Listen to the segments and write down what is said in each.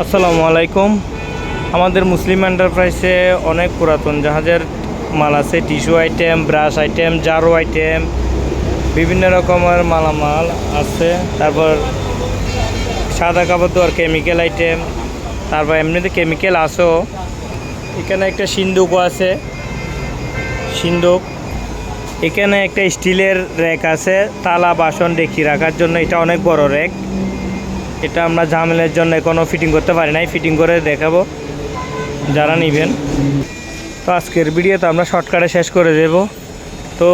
আসসালামু আলাইকুম। আমাদের মুসলিম এন্টারপ্রাইজে অনেক পুরাতন জাহাজের মাল আছে। টিস্যু আইটেম ব্রাশ আইটেম জারো আইটেম বিভিন্ন রকমের মালামাল আছে। তারপর সাদা কাপড় দেওয়ার কেমিক্যাল আইটেম তারপর এমনিতে কেমিক্যাল আছেও এখানে একটা সিন্দুকও আছে। সিন্দুক। এখানে একটা স্টিলের র্যাক আছে। তালা, বাসন ডেকি রাখার জন্য এটা অনেক বড় র্যাক এটা আমরা ঝামেলের জন্য কোনো ফিটিং করতে পারি নাই। ফিটিং করে দেখাবো যারা নেবেন। তো আজকের ভিডিও তো আমরা শর্টকাটে শেষ করে দেব। তো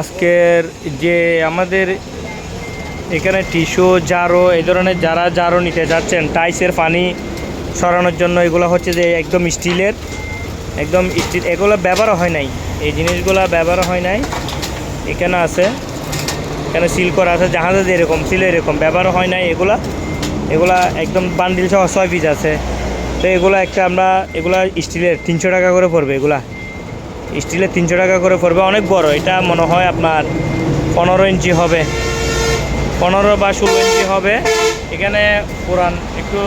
আজকের যে আমাদের এখানে টিস্যু জারো, এই ধরনের যারা জারো নিতে যাচ্ছেন টাইসের পানি সরানোর জন্য এগুলো হচ্ছে যে একদম স্টিলের, একদম স্টিল, এগুলো ব্যবহার হয় নাই। এই জিনিসগুলো ব্যবহার হয় নাই। এখানে আছে, এখানে সিল করা আছে, জাহাজে যেরকম ছিল এরকম, ব্যবহার হয় নাই এগুলা। এগুলা একদম বান্ডিল সহ ছয় পিস আছে। তো এগুলো একটা আমরা, এগুলা স্টিলের তিনশো টাকা করে পড়বে এগুলা। স্টিলের তিনশো টাকা করে পড়বে, অনেক বড়। এটা মনে হয় আপনার পনেরো ইঞ্চি হবে। পনেরো বা ষোলো ইঞ্চি হবে। এখানে পুরান একটু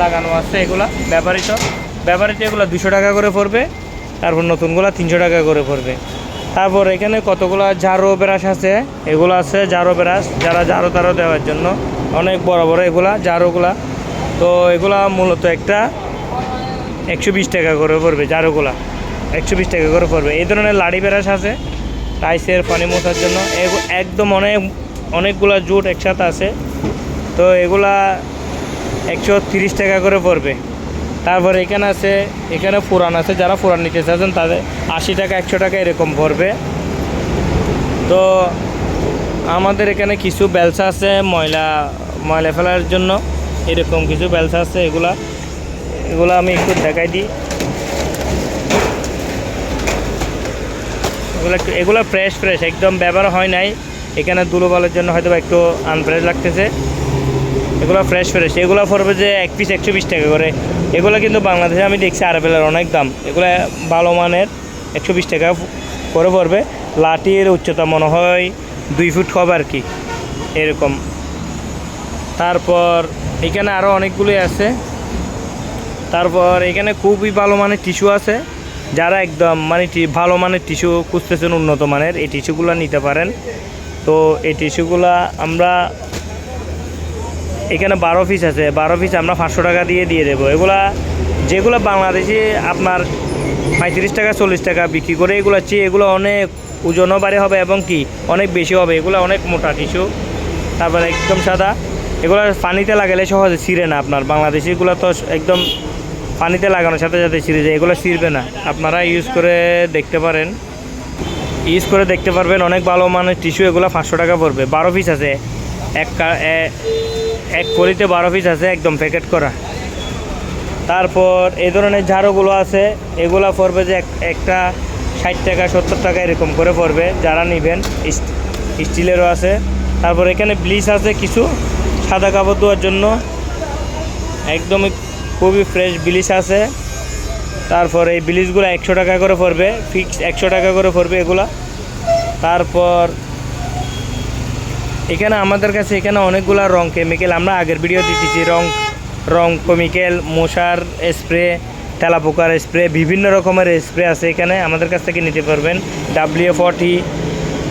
লাগানো আছে এগুলা, ব্যবহৃত। ব্যবহৃত এগুলো দুশো টাকা করে পড়বে। তারপর নতুনগুলো তিনশো টাকা করে পড়বে। তারপর এখানে কতগুলো জারো ব্রাশ আছে? এগুলো আছে জারো ব্রাশ, যারা জারো তারো দেওয়ার জন্য। অনেক বড় বড় এগুলা, জারোগুলা। তো এগুলা মূলত একটা একশো বিশ টাকা করে পড়বে জারোগুলা। একশো বিশ টাকা করে পড়বে। এই ধরনের লাড়ি ব্রাশ আছে, টাইসের, পানি মোছার জন্য। একদম অনেক, অনেকগুলা জুট একসাথে আছে। তো এগুলা একশো তিরিশ টাকা করে পড়বে। তারপর এখানে আছে, এখানে পুরান আছে, যারা পুরান নিতে চাচ্ছেন তাদের আশি টাকা, একশো টাকা এরকম পড়বে তো আমাদের এখানে কিছু ব্যবসা আছে, ময়লা ময়লা ফেলার জন্য এরকম কিছু ব্যবসা আছে, এগুলা, এগুলো আমি একটু দেখাই দিই। এগুলো এগুলো ফ্রেশ ফ্রেশ একদম ব্যবহার হয় নাই। এখানে ধুলো বালের জন্য হয়তো একটু আনফ্রেশ লাগতেছে। এগুলো ফ্রেশ ফ্রেশ এগুলো পড়বে যে এক পিস একশো বিশ টাকা করে। এগুলো কিন্তু বাংলাদেশে আমি দেখছি আরবেলের অনেক দাম। এগুলো ভালো মানের, একশো বিশ টাকা করে পড়বে। লাঠির উচ্চতা মনে হয় দুই ফুট হবে আর কি, এরকম। তারপর এখানে আরও অনেকগুলোই আছে। তারপর এখানে খুবই ভালো মানের টিস্যু আছে। যারা একদম মানে ভালো মানের টিস্যু খুঁজতেছেন উন্নত মানের, এই টিস্যুগুলো নিতে পারেন। তো এই টিস্যুগুলো আমরা এখানে বারো পিস আছে। বারো পিস আমরা পাঁচশো টাকা দিয়ে দিয়ে দেবো। এগুলা যেগুলো বাংলাদেশে আপনার পঁয়ত্রিশ টাকা, চল্লিশ টাকা বিক্রি করে এগুলো চেয়ে এগুলো অনেক ওজনও বাড়ি হবে এবং কি অনেক বেশি হবে। এগুলো অনেক মোটা টিস্যু, তারপরে একদম সাদা। এগুলো পানিতে লাগালে সহজে ছিঁড়ে না আপনার। বাংলাদেশিগুলো তো একদম পানিতে লাগানোর সাথে সাথে ছিঁড়ে যায়। এগুলো ছিঁড়বে না। আপনারা ইউজ করে দেখতে পারেন। ইউজ করে দেখতে পারবেন। অনেক ভালো মানের টিস্যু এগুলো পাঁচশো টাকা পড়বে। বারো পিস আছে। এক এক পলিতে বারো পিস আছে, একদম প্যাকেট করা। তারপর এই ধরনের ঝাড়ুগুলো আছে, এগুলো পড়বে যে এক- একটা ষাট টাকা, সত্তর টাকা এরকম করে পড়বে যারা নেবেন স্টিলেরও আছে। তারপর এখানে ব্লিচ আছে কিছু, সাদা কাপড় ধোয়ার জন্য। একদমই খুবই ফ্রেশ ব্লিচ আছে। তারপর এই ব্লিচগুলো একশো টাকা করে পড়বে ফিক্স একশো টাকা করে পড়বে এগুলা। তারপর এখানে আমাদের কাছে এখানে অনেকগুলা রং কেমিক্যাল আমরা আগের ভিডিও দিতেছি, রং রং কেমিক্যাল মশার স্প্রে তেলাপোকার স্প্রে বিভিন্ন রকমের স্প্রে আছে এখানে। আমাদের কাছ থেকে নিতে পারবেন। ডাব্লিউ ফর্টি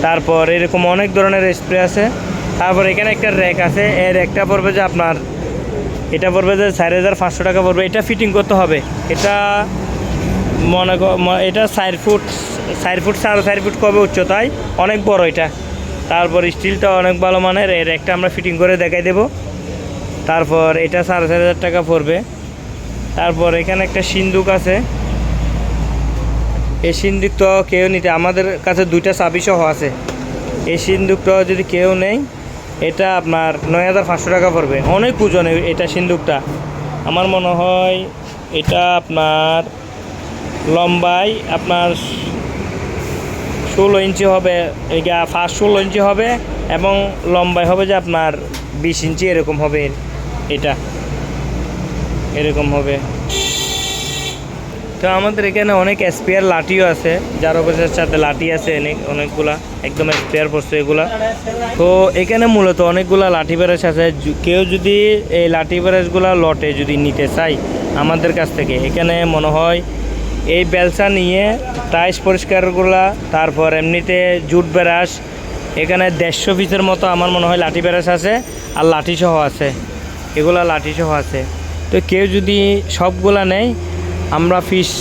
তারপর এরকম অনেক ধরনের স্প্রে আছে। তারপর এখানে একটা র্যাক আছে। এই র্যাকটা পড়বে যে আপনার, এটা পড়বে যে চার হাজার পাঁচশো টাকা পড়বে। এটা ফিটিং করতে হবে। এটা মনে এটা চার ফুট চার ফুট সাড়ে চার ফুট কবে উচ্চতায়? অনেক বড় এটা। তারপর স্টিলটা অনেক ভালো মানের, এর একটা আমরা ফিটিং করে দেখাই দেব। তারপর এটা সাড়ে চার হাজার টাকা পড়বে। তারপর এখানে একটা সিন্দুক আছে। এই সিন্দুকটা কেউ নিতে, আমাদের কাছে দুইটা চাবিসহ আছে। এই সিন্দুকটা যদি কেউ নেই এটা আপনার নয় হাজার পাঁচশো টাকা পড়বে। অনেক ওজন এটা সিন্দুকটা। আমার মনে হয় এটা আপনার লম্বাই আপনার ষোলো ইঞ্চি হবে, এটা ফার্স্ট ষোলো ইঞ্চি হবে এবং লম্বাই হবে যে আপনার বিশ ইঞ্চি, এরকম হবে এটা। এরকম হবে। তো আমাদের এখানে অনেক স্পেয়ার লাঠিও আছে, যার অবস্থার সাথে লাঠি আছে, অনেক অনেকগুলা, একদম স্পেয়ার পড়ছে এগুলা। তো এখানে মূলত অনেকগুলা লাঠি ব্রাশ আছে কেউ যদি এই লাঠি ব্রাশগুলা লটে যদি নিতে চাই আমাদের কাছ থেকে, এখানে মনে হয় এই বেলসা নিয়ে টাইস পরিষ্কারগুলা তারপর এমনিতে জুট ব্রাশ, এখানে দেড়শো পিসের মতো আমার মনে হয় লাঠি ব্রাশ আছে আর লাঠি সহ আছে। এগুলা লাঠি সহ আছে। তো কেউ যদি সবগুলা নেয়, আমরা ফিস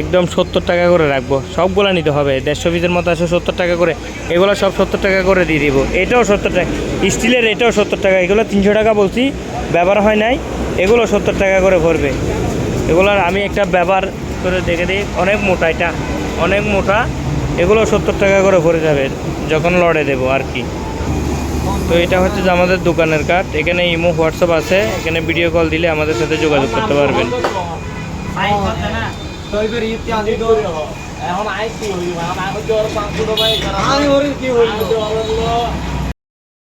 একদম সত্তর টাকা করে রাখব। সবগুলা নিতে হবে। দেড়শো পিসের মতো আছে সত্তর টাকা করে। এগুলো সব সত্তর টাকা করে দিয়ে দিব। এটাও সত্তর টাকা। স্টিলের এটাও সত্তর টাকা। এগুলো তিনশো টাকা বলছি। ব্যবহার হয় নাই। এগুলো সত্তর টাকা করে পড়বে এগুলোর আমি একটা ব্যবহার করে দেখে দিই, অনেক মোটা এটা, অনেক মোটা, এগুলো সত্তর টাকা করে পড়ে যাবে যখন লড়ে দেবো আর কি। তো এটা হচ্ছে যে আমাদের দোকানের কার্ড এখানে ইমো, হোয়াটসঅ্যাপ আছে, এখানে ভিডিও কল দিলে আমাদের সাথে যোগাযোগ করতে পারবেন। এখন আইসি